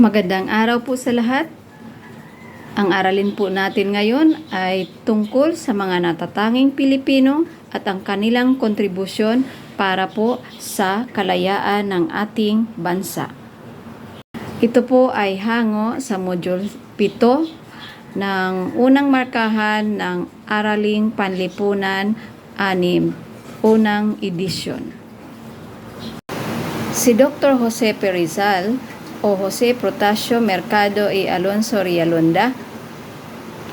Magandang araw po sa lahat. Ang aralin po natin ngayon ay tungkol sa mga natatanging Pilipino at ang kanilang kontribusyon para po sa kalayaan ng ating bansa. Ito po ay hango sa Module 7 ng unang markahan ng Araling Panlipunan 6, unang edisyon. Si Dr. Jose Perizal o Jose Protasio Mercado y Alonso Rialonda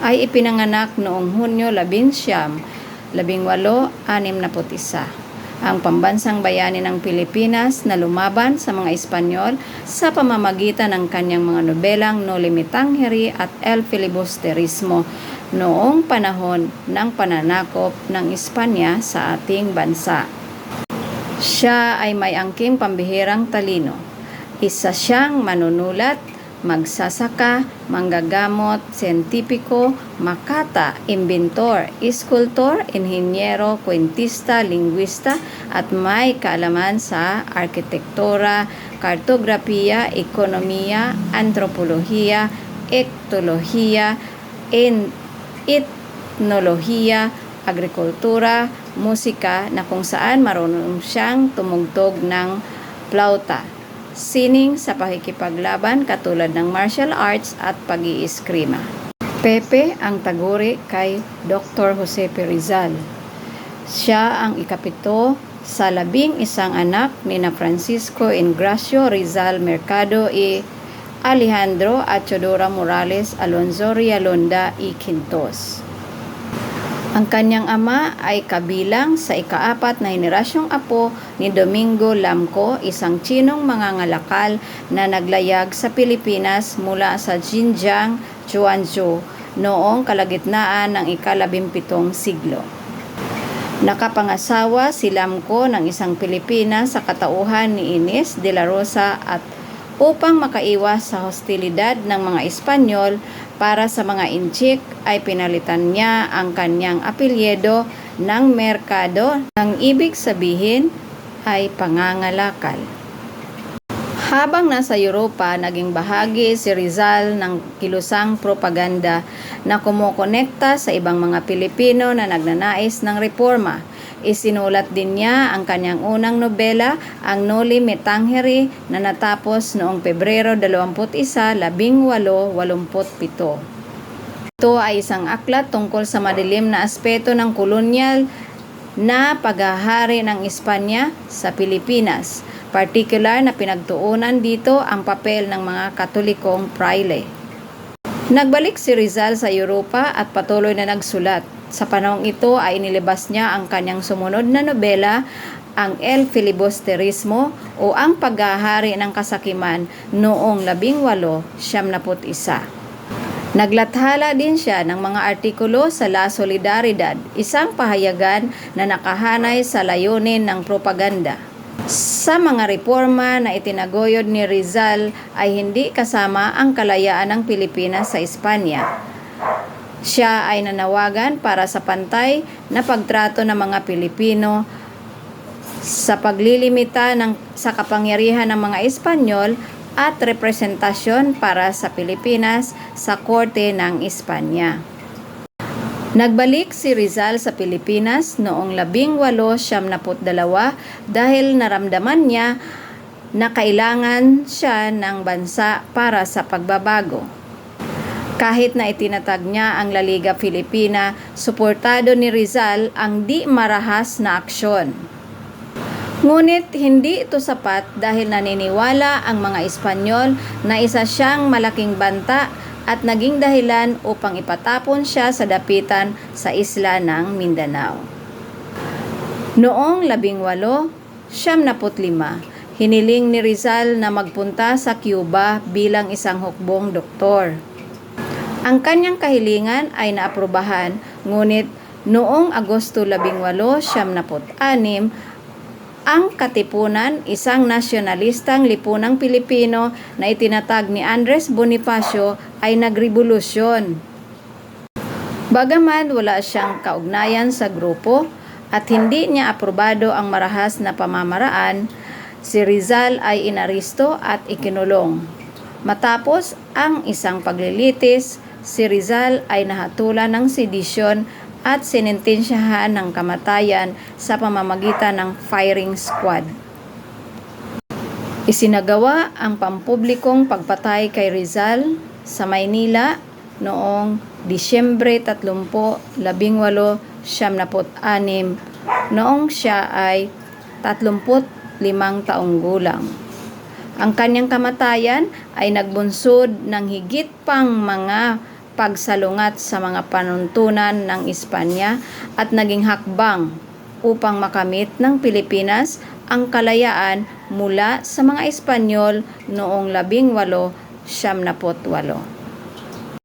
ay ipinanganak noong Hunyo 11, 1861 ang pambansang bayani ng Pilipinas na lumaban sa mga Espanyol sa pamamagitan ng kanyang mga nobelang No Limitangere at El Filibusterismo noong panahon ng pananakop ng Espanya sa ating bansa. Siya ay may angking pambihirang talino. Isa siyang manunulat, magsasaka, manggagamot, siyentipiko, makata, imbintor, iskultor, inhinyero, kwentista, lingwista, at may kaalaman sa arkitektura, kartografiya, ekonomiya, antropolohiya, ektolohiya, en- etnolohiya, agrikultura, musika na kung saan marunong siyang tumugtog ng flauta, sining sa pakikipaglaban katulad ng martial arts at pag-iiskrima. Pepe ang taguri kay Dr. Jose Perizal. Siya ang ikapito sa labing isang anak ni na Francisco Ingracio Rizal Mercado y Alejandro Achodora Morales Alonzo Rialonda y Quintos. Ang kanyang ama ay kabilang sa ikaapat na henerasyong apo ni Domingo Lamco, isang Chinong mangangalakal na naglayag sa Pilipinas mula sa Xinjiang, Chuanzhou noong kalagitnaan ng ikalabimpitong siglo. Nakapangasawa si Lamco ng isang Pilipina sa katauhan ni Ines de la Rosa at upang makaiwas sa hostilidad ng mga Espanyol para sa mga Inchik ay pinalitan niya ang kanyang apelyedo ng merkado ang ibig sabihin ay pangangalakal. Habang nasa Europa, naging bahagi si Rizal ng kilusang propaganda na kumukonekta sa ibang mga Pilipino na nagnanais ng reforma. Isinulat din niya ang kanyang unang nobela, ang Noli Me Tangere, na natapos noong Pebrero 21, 1887. Ito ay isang aklat tungkol sa madilim na aspeto ng kolonyal na paghahari ng Espanya sa Pilipinas. Partikular na pinagtuunan dito ang papel ng mga katolikong praile. Nagbalik si Rizal sa Europa at patuloy na nagsulat. Sa panahong ito ay inilabas niya ang kanyang sumunod na nobela, ang El Filibusterismo o ang paghahari ng kasakiman noong 1871. Naglathala din siya ng mga artikulo sa La Solidaridad, isang pahayagan na nakahanay sa layunin ng propaganda. Sa mga reforma na itinagoyod ni Rizal ay hindi kasama ang kalayaan ng Pilipinas sa Espanya. Siya ay nanawagan para sa pantay na pagtrato ng mga Pilipino sa paglilimita ng, sa kapangyarihan ng mga Espanyol at representasyon para sa Pilipinas sa korte ng Espanya. Nagbalik si Rizal sa Pilipinas noong 1872 dahil naramdaman niya na kailangan siya ng bansa para sa pagbabago. Kahit na itinatag niya ang La Liga Filipina, suportado ni Rizal ang di marahas na aksyon. Ngunit hindi ito sapat dahil naniniwala ang mga Espanyol na isa siyang malaking banta at naging dahilan upang ipatapon siya sa dapitan sa isla ng Mindanao. Noong 18, siyam hiniling ni Rizal na magpunta sa Cuba bilang isang hukbong doktor. Ang kanyang kahilingan ay naaprubahan, ngunit noong Agosto 18, siyam ang Katipunan, isang nasyonalistang lipunang Pilipino na itinatag ni Andres Bonifacio ay nagrevolusyon. Bagaman wala siyang kaugnayan sa grupo at hindi niya aprobado ang marahas na pamamaraan, si Rizal ay inaristo at ikinulong. Matapos ang isang paglilitis, si Rizal ay nahatulan ng sedisyon at sinintensyahan ng kamatayan sa pamamagitan ng firing squad. Isinagawa ang pampublikong pagpatay kay Rizal sa Maynila noong Disyembre 30, 1876 noong siya ay 35 taong gulang. Ang kanyang kamatayan ay nagbunsod ng higit pang mga pagsalungat sa mga panuntunan ng Espanya at naging hakbang upang makamit ng Pilipinas ang kalayaan mula sa mga Espanyol noong 1878.